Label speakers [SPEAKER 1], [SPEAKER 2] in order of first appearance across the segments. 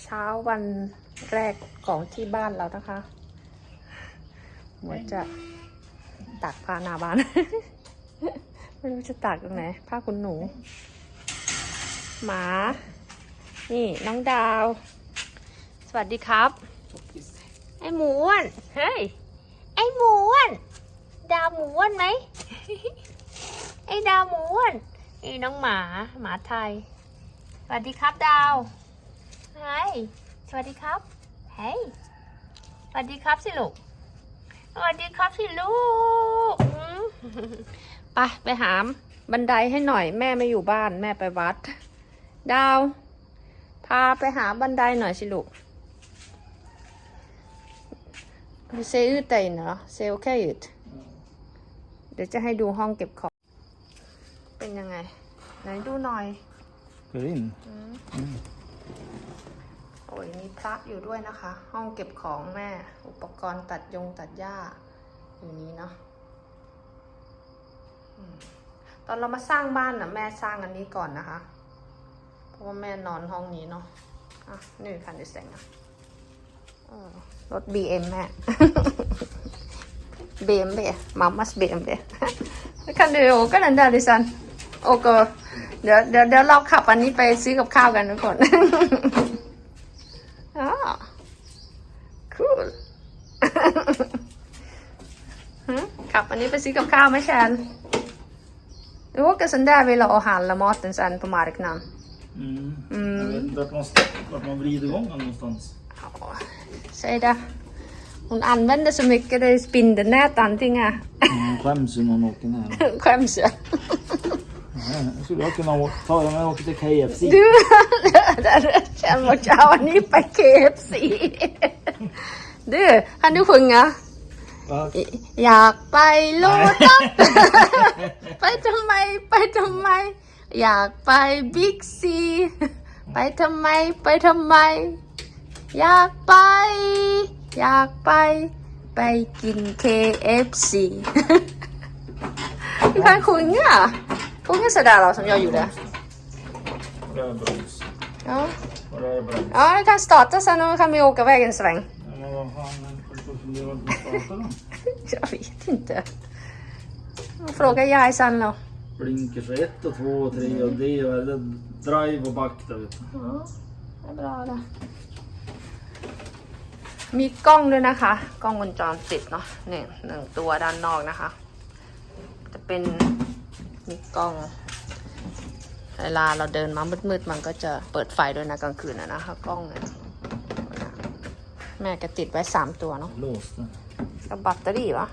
[SPEAKER 1] เช้าวันแรกของที่บ้านเรานะคะหัวจะตากผ้าหน้าบ้าน ไม่รู้จะตากตรงไหนผ้าคุณหนู หมา นี่น้องดาว สวัสดีครับ ไอหมูอ้วนเฮ้ยไอหมูอ้วนดาวหมูอ้วนไหมไอดาวหมูอ้วนนี่น้องหมาหมาไทยสวัสดีครับดาว ไฮสวัสดีครับ เฮ้ยสวัสดีครับสิลูก สวัสดีครับสิลูกอืมไปไปหามบันไดให้หน่อย แม่ไม่อยู่บ้านแม่ไปวัด ดาว พาไปหาบันไดหน่อยสิลูก Det ser ut där inne då. Ser okej ut. เดี๋ยวจะให้ดูห้องเก็บของ เป็นยังไง ไหนดูหน่อย
[SPEAKER 2] Går in.
[SPEAKER 1] โยมีพระอยู่ด้วยนะคะ ห้องเก็บของแม่ อุปกรณ์ตัดยงตัดหญ้า อยู่นี้เนาะตอนเรามาสร้างบ้านนะแม่สร้างอันนี้ก่อนนะคะ เพราะว่าแม่นอนห้องนี้เนาะอะนี่คันดิเซงอะเออรถ BM แม่ BMW mammas BMW kan du åka den där Lisan? Åka เดี๋ยวเดี๋ยวเดี๋ยวเราขับอันนี้ไปซื้อกับข้าวกันทุกคน ไปซื้อกับข้าวไหมแชน Du åker sån där vill och handla maten sen på marknaden.
[SPEAKER 2] Mm.
[SPEAKER 1] Mm.
[SPEAKER 2] Jag vet inte vart man, vart man vrider igång den någonstans.
[SPEAKER 1] Ja, säg det. Hon använder så mycket, det är spindelnät antingen.
[SPEAKER 2] Man skäms ju när man åker ner.
[SPEAKER 1] Skäms jag.
[SPEAKER 2] Nej, Jag skulle jag kunna åka, ta om jag åker till KFC.
[SPEAKER 1] Du, där känner man att jag ni på KFC. Du, kan du sjunga?
[SPEAKER 2] Va?
[SPEAKER 1] อยากไปโลตัสไปทำไมไปทำไม อยากไปบิ๊กซี ไปทำไมไปทำไม อยากไป อยากไป ไปกิน KFC du kan sjunga. Sjunga sådär då som jag gjorde.
[SPEAKER 2] Rödbrons.
[SPEAKER 1] Ja.
[SPEAKER 2] Och rödbrons.
[SPEAKER 1] ja, du kan starta sen och kan vi åka iväg en sväng.
[SPEAKER 2] Ja, Men vad fan, håller på att fundera på att starta då?
[SPEAKER 1] Jag vet inte. Fråga jag sen då.
[SPEAKER 2] Blinkers 1 och 2 och 3 och D och eller drive och back där vet du.
[SPEAKER 1] Ja, det är bra det. มีกล้องด้วยนะคะ กล้องวงจรปิดเนาะนี่หนึ่งตัวด้านนอกนะคะ จะเป็นมีกล้อง เวลาเราเดินมามืดๆมันก็จะเปิดไฟด้วยนะกลางคืนนะนะคะ กล้องเนี่ยแม่ก็ติดไว้สามตัวเนาะ
[SPEAKER 2] Låst den.
[SPEAKER 1] กับแบตเตอรี่วะ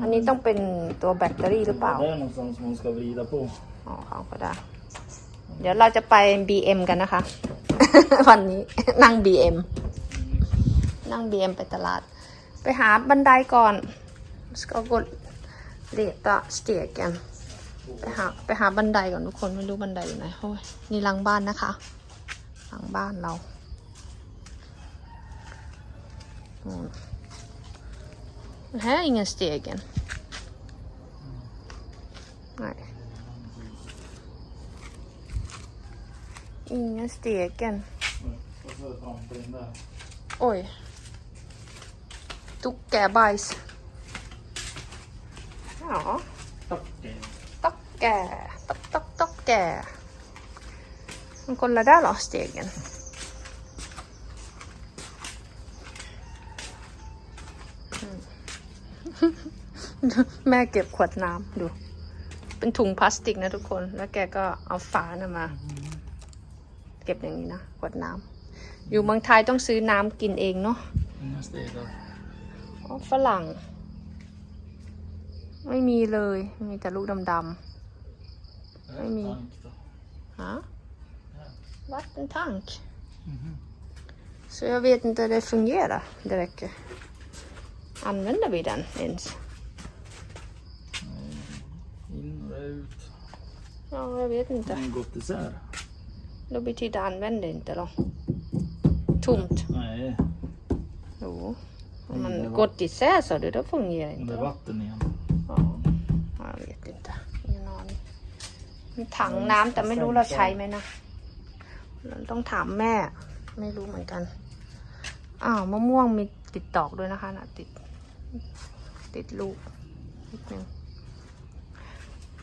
[SPEAKER 1] อันนี้ต้องเป็นตัวแบตเตอรี่หรือเปล่า
[SPEAKER 2] Det är någonstans man ska vrida på.
[SPEAKER 1] อ๋อเขาก็ได้ เดี๋ยวเราจะไป BM กันนะคะ วันนี้ นั่ง BM นั่ง BM ไปตลาด ไปหาบันไดก่อน ska gå leta stegen ไปหาไปหาบันไดก่อนทุกคนไม่รู้บันไดอยู่ไหนโอ้ยนี่หลังบ้านนะคะ หลังบ้านเราอืม här är ingen stegen nej Ingen stegen.
[SPEAKER 2] Oj! så
[SPEAKER 1] bajs. Ja.
[SPEAKER 2] Okej.
[SPEAKER 1] Tocke. Tock, tock, tocke. Men kolla där då, stegen. Mm. แม่เก็บขวดน้ำดู เป็นถุงพลาสติกนะทุกคน แล้วแกก็เอาฝานะมา เก็บอย่างนี้นะขวดน้ำอยู่เมืองไทยต้องซื้อน้ำกินเองเนาะ
[SPEAKER 2] Inga stegar.
[SPEAKER 1] อ๋อฝรั่ง ไม่มีเลย มีแต่ลูกดำ
[SPEAKER 2] Det är
[SPEAKER 1] Vad är
[SPEAKER 2] en
[SPEAKER 1] min?
[SPEAKER 2] tank då.
[SPEAKER 1] ๆฮะ vattentank
[SPEAKER 2] Mhm.
[SPEAKER 1] så jag vet inte hur det fungerar direkt använder vi den ens
[SPEAKER 2] In och ut.
[SPEAKER 1] ja jag vet inte
[SPEAKER 2] Den har gått isär.
[SPEAKER 1] då betyder använder inte då tomt
[SPEAKER 2] Nej,
[SPEAKER 1] jo om
[SPEAKER 2] Mm,
[SPEAKER 1] man
[SPEAKER 2] det var-
[SPEAKER 1] gått isär så det då fungerar
[SPEAKER 2] det
[SPEAKER 1] inte
[SPEAKER 2] är
[SPEAKER 1] då.
[SPEAKER 2] vatten igen.
[SPEAKER 1] Ja, jag vet inte. Ingen aning. มีถังน้ำแต่ไม่รู้เราใช้ไหมนะเราต้องถามแม่ ไม่รู้เหมือนกัน อ้าวมะม่วงมีติดดอกด้วยนะคะนะติด ติดลูกนิดนึง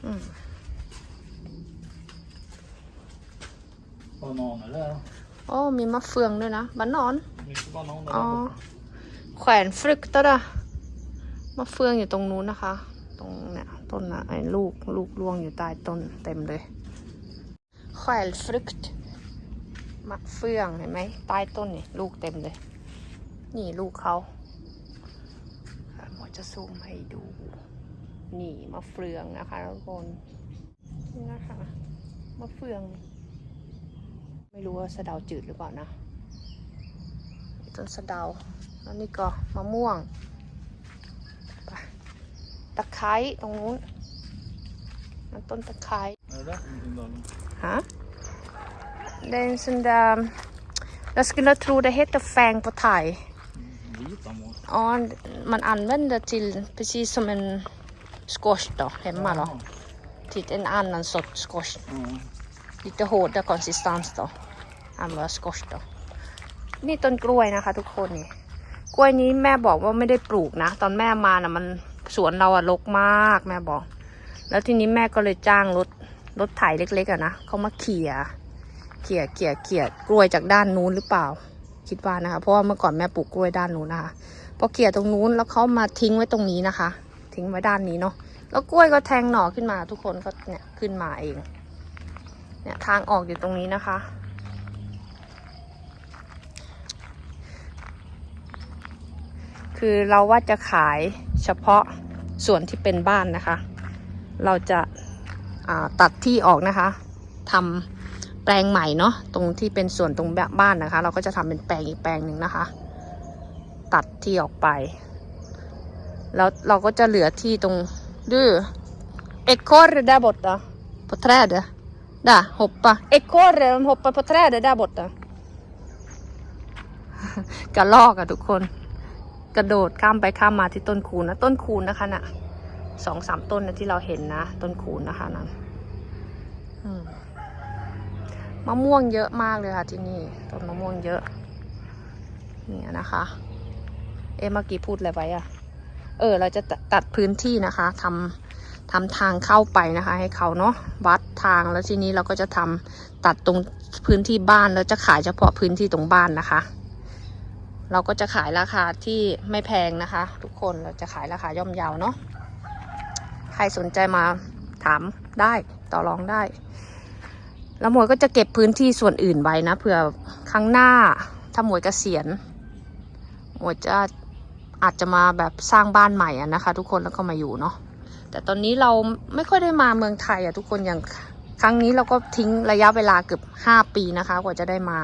[SPEAKER 1] อืม
[SPEAKER 2] Banan eller?
[SPEAKER 1] โอ้มีมะเฟืองด้วยนะบ้านนอน
[SPEAKER 2] Mycket banan
[SPEAKER 1] อ๋อ แขวนฟรึกตะดะมะเฟืองอยู่ตรงนู้นนะคะ ตรงเนี่ยต้นนะไอ้ลูกลูกร่วงอยู่ใต้ต้นเต็มเลย แขวนฟรึกมะเฟืองเห็นไหมใต้ต้นนี่ลูกเต็มเลย นี่ลูกเขาอะหมอ จะซูมให้ดู นี่มะเฟืองนะคะทุกคนนี่นะคะมะเฟือง ไม่รู้ว่าสะเดาจืดหรือเปล่านะต้นสะเดาแล้วนี่ก็มะม่วงตะไคร้ตรงนู้นนั่นต้นตะไคร้
[SPEAKER 2] Är det det?
[SPEAKER 1] Hä? Det är en sån där... Jag skulle tro det heter fäng på thai.
[SPEAKER 2] Vita mål.
[SPEAKER 1] Ja, man använder till precis som en squash då, hemma då. Till en annan sorts squash.
[SPEAKER 2] Ja.
[SPEAKER 1] Lite hårdare konsistens då. än vad squash då. นี่ต้นกล้วยนะคะ ทุกคนนี่ กล้วยนี้แม่บอกว่าไม่ได้ปลูกนะ ตอนแม่มานะมันสวนเราอะรกมากแม่บอก แล้วทีนี้แม่ก็เลยจ้างรถรถไถเล็กๆอะนะเขามาเขี่ยเขี่ยเขี่ยเขี่ยกล้วยจากด้านนู้นหรือเปล่า คิดว่านะคะ เพราะว่าเมื่อก่อนแม่ปลูกกล้วยด้านนู้นนะคะพอเขี่ยตรงนู้นแล้วเขามาทิ้งไว้ตรงนี้นะคะ ทิ้งไว้ด้านนี้เนาะแล้วกล้วยก็แทงหน่อขึ้นมา ทุกคนก็เนี่ยขึ้นมาเอง เนี่ยทางออกอยู่ตรงนี้นะคะ คือเราว่าจะขายเฉพาะส่วนที่เป็นบ้านนะคะ เราจะาตัดที่ออกนะคะทำ แปลงใหม่เนาะตรงที่เป็นส่วนตรงบ้านนะคะ เราก็จะทำเป็นแปลงอีกแปลงหนึ่งนะคะ ตัดที่ออกไป แล้วเราก็จะเหลือที่ตรงดื้อเอ็กโคร์ได้บทอะ på trädet där hoppa ekorre de hoppar på trädet där borta กระลอกอะทุกคน กระโดดข้ามไปข้ามมาที่ต้นคูนนะต้นคูนนะคะน่ะสองสามต้นนะที่เราเห็นนะ ต้นคูนนะคะนั่นอืม มะม่วงเยอะมากเลยค่ะที่นี่ต้นมะม่วงเยอะเนี่ยนะคะ เอ๊ะเมื่อกี้พูดอะไรไว้อะเออ เราจะตัดพื้นที่นะคะทำทำทางเข้าไปนะคะ ให้เขาเนาะวัดทางแล้วทีนี้เราก็จะทำตัดตรงพื้นที่บ้านแล้วจะขายเฉพาะพื้นที่ตรงบ้านนะคะ เราก็จะขายราคาที่ไม่แพงนะคะ ทุกคนเราจะขายราคาย่อมเยาวเนาะใครสนใจมาถามได้ต่อรองได้ แล้วหมวยก็จะเก็บพื้นที่ส่วนอื่นไว้นะเผื่อครั้งหน้าถ้าหมวยเกษียณหมวยจะอาจจะมาแบบสร้างบ้านใหม่อะนะคะ ทุกคนแล้วก็มาอยู่เนาะแต่ตอนนี้เราไม่ค่อยได้มาเมืองไทยอะทุกคนอย่างครั้งนี้เราก็ทิ้งระยะเวลาเกือบห้าปีนะคะ กว่าจะได้มา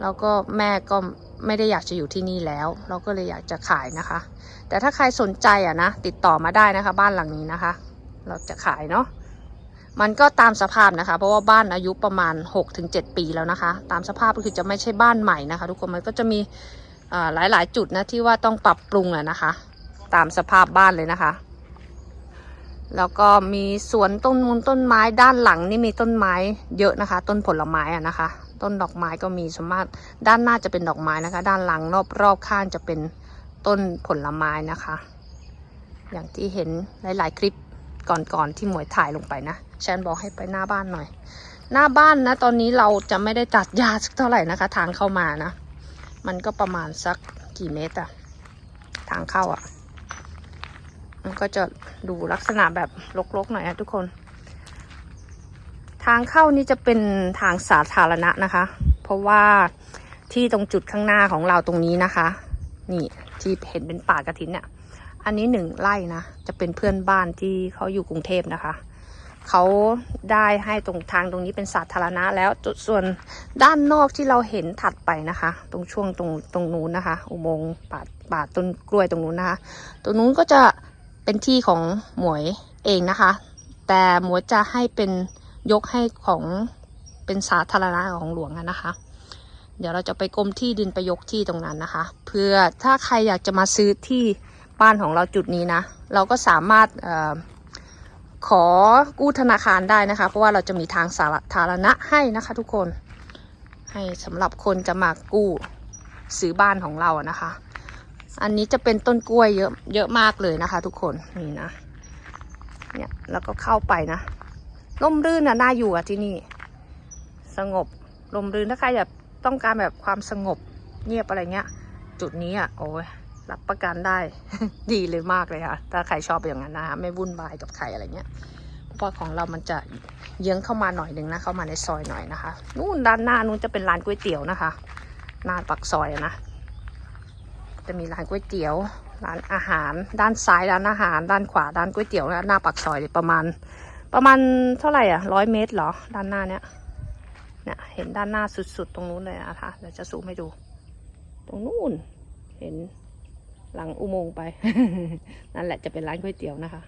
[SPEAKER 1] แล้วก็แม่ก็ไม่ได้อยากจะอยู่ที่นี่แล้ว เราก็เลยอยากจะขายนะคะ แต่ถ้าใครสนใจอะนะติดต่อมาได้นะคะ บ้านหลังนี้นะคะ เราจะขายเนาะ มันก็ตามสภาพนะคะ เพราะว่าบ้านอายุประมาณ 6-7 ปีแล้วนะคะ ตามสภาพก็คือจะไม่ใช่บ้านใหม่นะคะ ทุกคนมันก็จะมีหลายๆ จุดนะที่ว่าต้องปรับปรุงอะนะคะ ตามสภาพบ้านเลยนะคะ แล้วก็มีสวนต้นมูลต้นไม้ด้านหลังนี่มีต้นไม้เยอะนะคะ ต้นผลไม้อะนะคะ ต้นดอกไม้ก็มีสมมติด้านหน้าจะเป็นดอกไม้นะคะ ด้านหลังรอบรอบข้างจะเป็นต้นผลไม้นะคะ อย่างที่เห็นหลาย ๆ คลิปก่อนๆที่หมวยถ่ายลงไปนะ แชนบอกให้ไปหน้าบ้านหน่อย หน้าบ้านนะ ตอนนี้เราจะไม่ได้ตัดหญ้าสักเท่าไหร่นะคะ ทางเข้ามานะ มันก็ประมาณสักกี่เมตรอะทางเข้าอะมันก็จะดูลักษณะแบบรกๆหน่อยนะทุกคน ทางเข้านี่จะเป็นทางสาธารณะนะคะ เพราะว่าที่ตรงจุดข้างหน้าของเราตรงนี้นะคะ นี่ที่เห็นเป็นป่ากระถินเนี่ย อันนี้หนึ่งไร่นะ จะเป็นเพื่อนบ้านที่เขาอยู่กรุงเทพนะคะ เขาได้ให้ตรงทางตรงนี้เป็นสาธารณะแล้วจุดส่วนด้านนอกที่เราเห็นถัดไปนะคะ ตรงช่วงตรงตรงนู้นนะคะ อุโมงค์ป่าป่าต้นกล้วยตรงนู้นนะคะ ตรงนู้นก็จะเป็นที่ของหมวยเองนะคะ แต่หมวยจะให้เป็นยกให้ของเป็นสาธารณะของหลวงอะนะคะ เดี๋ยวเราจะไปกรมที่ดินไปยกที่ตรงนั้นนะคะ เพื่อถ้าใครอยากจะมาซื้อที่บ้านของเราจุดนี้นะ เราก็สามารถ ขอกู้ธนาคารได้นะคะ เพราะว่าเราจะมีทางสาธารณะให้นะคะ ทุกคน ให้สำหรับคนจะมากู้ซื้อบ้านของเราอะนะคะ อันนี้จะเป็นต้นกล้วยเยอะเยอะมากเลยนะคะ ทุกคนนี่นะเนี่ยแล้วก็เข้าไปนะร่มรื่นนะน่าอยู่อะที่นี่ สงบร่มรื่นถ้าใครแบบต้องการแบบความสงบเงียบอะไรเงี้ย จุดนี้อะโอ้ย รับประกันได้ ดีเลยมากเลยค่ะ ถ้าใครชอบอย่างนั้นนะคะไม่วุ่นวายกับใครอะไรเงี้ยเพราะของเรามันจะเยื้องเข้ามาหน่อยหนึ่งนะเข้ามาในซอยหน่อยนะคะนู่นด้านหน้านู้นจะเป็นร้านก๋วยเตี๋ยวนะคะ หน้าปักซอยนะจะมีร้านก๋วยเตี๋ยวร้านอาหาร ด้านซ้ายร้านอาหาร ด้านขวาร้านก๋วยเตี๋ยวนะหน้าปักซอยเลยประมาณ ประมาณเท่าไหร่อะร้อยเมตรเหรอ ด้านหน้าเนี้ยเนี่ยเห็นด้านหน้าสุดๆ ตรงนู้นเลยนะคะเดี๋ยวจะซูมให้ดู ตรงนู้นเห็น หลังอุโมงค์ไป นั่นแหละจะเป็นร้านก๋วยเตี๋ยวนะคะ